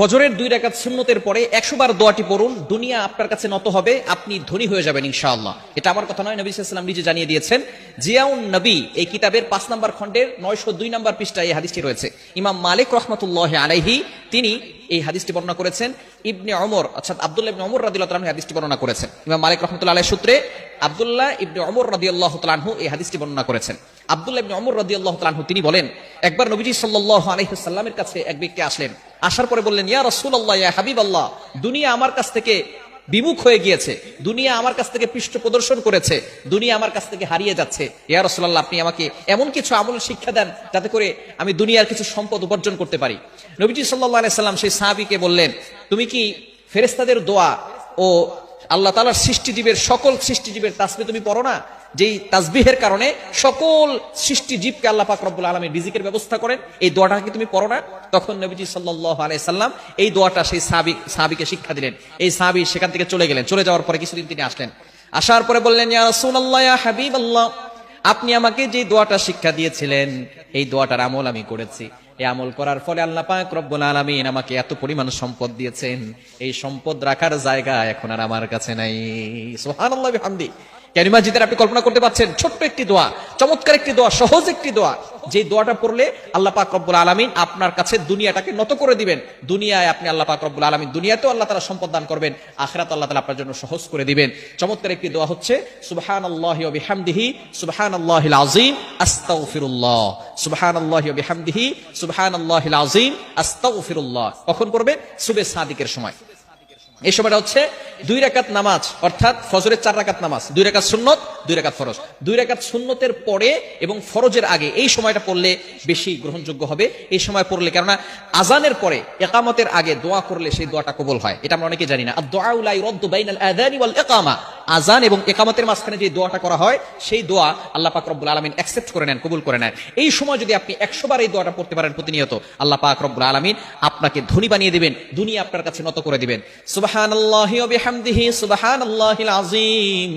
ফজরের দুই রাকাত সুন্নতের পরে একশো বার দোয়াটি পড়ুন, দুনিয়া আপনার কাছে নত হবে, আপনি ধনী হয়ে যাবেন ইনশাআল্লাহ। এটা আমার কথা নয়, নবী সাল্লাম নিজে জানিয়ে দিয়েছেন, জিয়াউন নবী এই কিতাবের পাঁচ নম্বর খণ্ডের নয়শো দুই নম্বর পৃষ্ঠায় এই হাদিসটি রয়েছে। ইমাম মালিক রহমতুল্লাহ আলাইহি, তিনি এই হাদিসটি বর্ণনা করেছেন, ইবনে অমর অর্থাৎ আব্দুল্লাহ ইবনে অমর রাদিয়াল্লাহু তাআলা হাদিসটি বর্ণনা করেছেন। ইমাম মালিক রহমতুল্লাহ আলাইহি সূত্রে আব্দুল্লাহ ইবনে অমর রাদিয়াল্লাহু তাআলাহু এই হাদিসটি বর্ণনা করেছেন। আব্দুল্লাহ ইবনে অমর রাদিয়াল্লাহু তাআলাহু তিনি বলেন, একবার নবীজি সাল্লাল্লাহু আলাইহি সাল্লামের কাছে এক ব্যক্তি আসলেন। আসার পরে বললেন, ইয়া রাসূলুল্লাহ, ইয়া হাবিবাল্লাহ, দুনিয়া আমার কাছ থেকে বিমুখ হয়ে গিয়েছে, দুনিয়া আমার কাছ থেকে পৃষ্ঠ প্রদর্শন করেছে, দুনিয়া আমার কাছ থেকে হারিয়ে যাচ্ছে। ইয়া রাসূলুল্লাহ, আপনি আমাকে এমন কিছু আমল শিক্ষা দেন যাতে করে আমি দুনিয়ার কিছু সম্পদ উপার্জন করতে পারি। নবীজি আলাইহি সাল্লাম সেই সাহাবীকে বললেন, তুমি কি ফেরেশতাদের দোয়া ও আল্লাহ তালার সৃষ্টিজীবের সকল সৃষ্টিজীবের তাসবি তুমি পড়ো না। যেই তাসবিহের কারণে সকল সৃষ্টিজীবকে আল্লাহ পাক রব্বুল আলমী রিজিকের ব্যবস্থা করেন, এই দোয়াটা কি তুমি পড়ো না? তখন নবীজি সাল্লাহ আলাই সাল্লাম এই দোয়াটা সেই সাবি সাবিকে শিক্ষা দিলেন। এই সাবি সেখান থেকে চলে গেলেন। চলে যাওয়ার পরে কিছুদিন তিনি আসলেন। আসার পরে বললেন, ইয়া রাসূলুল্লাহ, ইয়া হাবিবাল্লাহ। আপনি আমাকে যে দোয়াটা শিক্ষা দিয়েছিলেন, এই দোয়াটার আমল আমি করেছি। এই আমল করার ফলে আল্লাহ পাক রব্বুল আলামিন আমাকে এত পরিমাণ সম্পদ দিয়েছেন। এই সম্পদ রাখার জায়গা এখন আর আমার কাছে নাই। সুবহানাল্লাহ, বিহামদি। ক্যারিমা জিদের আপনি কল্পনা করতে পারছেন? ছোট্ট একটি দোয়া, চমৎকার একটি দোয়া, সহজ একটি দোয়া। যে দোয়াটা পড়লে আল্লাহ আলামিন আপনার কাছে দুনিয়াটাকে নত করে দিবেন। দুনিয়ায় আপনি আল্লাহ আলামিন দুনিয়াতেও আল্লাহ তাআলা সম্পদ দান করবেন, আখিরাত আল্লাহ তাআলা আপনার জন্য সহজ করে দিবেন। চমৎকার একটি দোয়া হচ্ছে বিহামদিহি, সুবহানাল্লাহিল আযীম, আস্তাগফিরুল্লাহ। সুবহানাল্লাহি ওয়া বিহামদিহি, সুবহানাল্লাহিল আযীম, আস্তাগফিরুল্লাহ। কখন করবেন সুবে সাদিকের সময়। এই সময়টা হচ্ছে দুই রাকাত নামাজ, অর্থাৎ ফজরের চার রাকাত নামাজ। দুই রাকাত সুন্নত, দুই রাকাত ফরজ। দুই রাকাত সুন্নতের পরে এবং ফরজের আগে এই সময়টা পড়লে বেশি গ্রহণযোগ্য হবে। এই সময় পড়লে, কেননা আজানের পরে, একামতের আগে দোয়া করলে সেই দোয়াটা কবুল হয়। এটা আমরা অনেকে জানি না। আর দোয়া উলাই রদ্দু বাইনাল ওয়াল ইকামা। আজান এবং একামতের মাঝখানে যে দোয়াটা করা হয়, সেই দোয়া আল্লাহ পাক রব্বুল আলামিন অ্যাকসেপ্ট করে নেন, কবুল করে নেন। এই সময় যদি আপনি একশো বার এই দোয়াটা পড়তে পারেন প্রতিনিয়ত, আল্লাহ পাক রব্বুল আলামিন আপনাকে ধনী বানিয়ে দেবেন, দুনিয়া আপনার কাছে নত করে দিবেন। ওয়া বিহামদিহি সুবহানাল্লাহিল আযীম।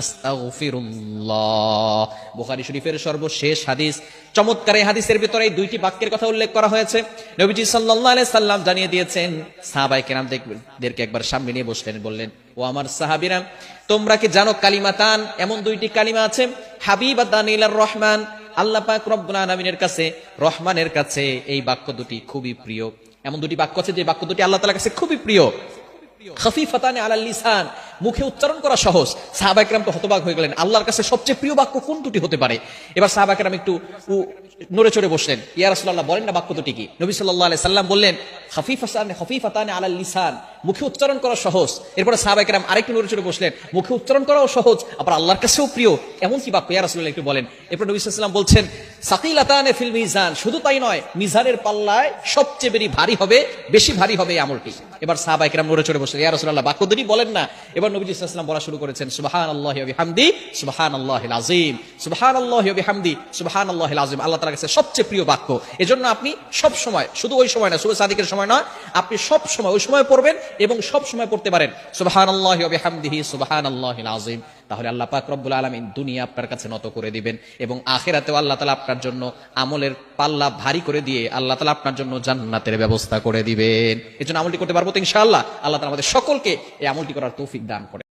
আস্তাগফিরুল্লাহ। বুখারী শরীফের সর্বশেষ হাদিস। চমৎকার হাদিসের ভিতরে এই দুইটি বাক্যের কথা উল্লেখ করা হয়েছে। নবীজি সাল্লাল্লাহু আলাইহি সাল্লাম জানিয়ে দিয়েছেন, সাহাবায়ে একবার সামনে নিয়ে বসলেন, বললেন, ও আমার সাহাবীরা, তোমরা কি জানো কালিমাতান? এমন দুইটি কালিমা আছে হাবিবাতান ইলার রহমান। আল্লাহ পাক রব্বুল আলামিনের কাছে, রহমানের কাছে এই বাক্য দুটি খুবই প্রিয়। এমন দুটি বাক্য আছে যে বাক্য দুটি আল্লাহ তাআলার কাছে খুবই প্রিয়। খফিফাতানে আলাল লিসান। মুখে উচ্চারণ করা সহজ। সাহাবা একরাম তো হতবাক হয়ে গেলেন। আল্লাহর কাছে সবচেয়ে প্রিয় বাক্য কোন দুটি হতে পারে? এবার সাহাবা একরাম একটু নড়ে চড়ে বসলেন। ইয়া বলেন না বাক্য দুটি কি? নবী সাল্লাল্লাহু আলাইহি সাল্লাম বললেন আলাল লিসান। মুখে উচ্চারণ করা সহজ। এরপরে সাহাবা একরাম আরেকটু চড়ে বসলেন। মুখে উচ্চারণ করাও সহজ, আবার আল্লাহর কাছেও প্রিয়। এমন কি বাক্য? একটু বলেন। এরপর নবী বলছেন, সাকিলাতানে ফিল মিজান। শুধু তাই নয়, মিজানের পাল্লায় সবচেয়ে বেশি ভারী হবে, বেশি ভারী হবে এই আমলটি। এবার সাহাবা একরাম নড়ে চড়ে বসলেন বাক্য দুটি বলেন না। এবার নবী সাল্লাম বলা শুরু করেছেন, সুবহানাল্লাহি ওয়া বিহামদি, সুবহানাল্লাহিল আযীম। সুবহানাল্লাহি ওয়া বিহামদি, সুবহানাল্লাহিল আল্লাহ তাআলার কাছে সবচেয়ে প্রিয় বাক্য। এজন্য আপনি সব সময়, শুধু ওই সময় না শুধু সাদিকের সময় নয়, আপনি সব সময় ওই সময় পড়বেন এবং সব সময় পড়তে পারেন। সুবাহান আল্লাহামদিহি সুবাহান আল্লাহ আজিম তাহলে আল্লাহ পাক রব্বুল আলমিন দুনিয়া আপনার কাছে নত করে দিবেন এবং আখেরাতেও আল্লাহ তালা আপনার জন্য আমলের পাল্লা ভারী করে দিয়ে আল্লাহ তালা আপনার জন্য জান্নাতের ব্যবস্থা করে দিবেন। এই জন্য আমলটি করতে পারব তো ইনশাআল্লাহ। আল্লাহ তালা আমাদের সকলকে এই আমলটি করার তৌফিক দান করে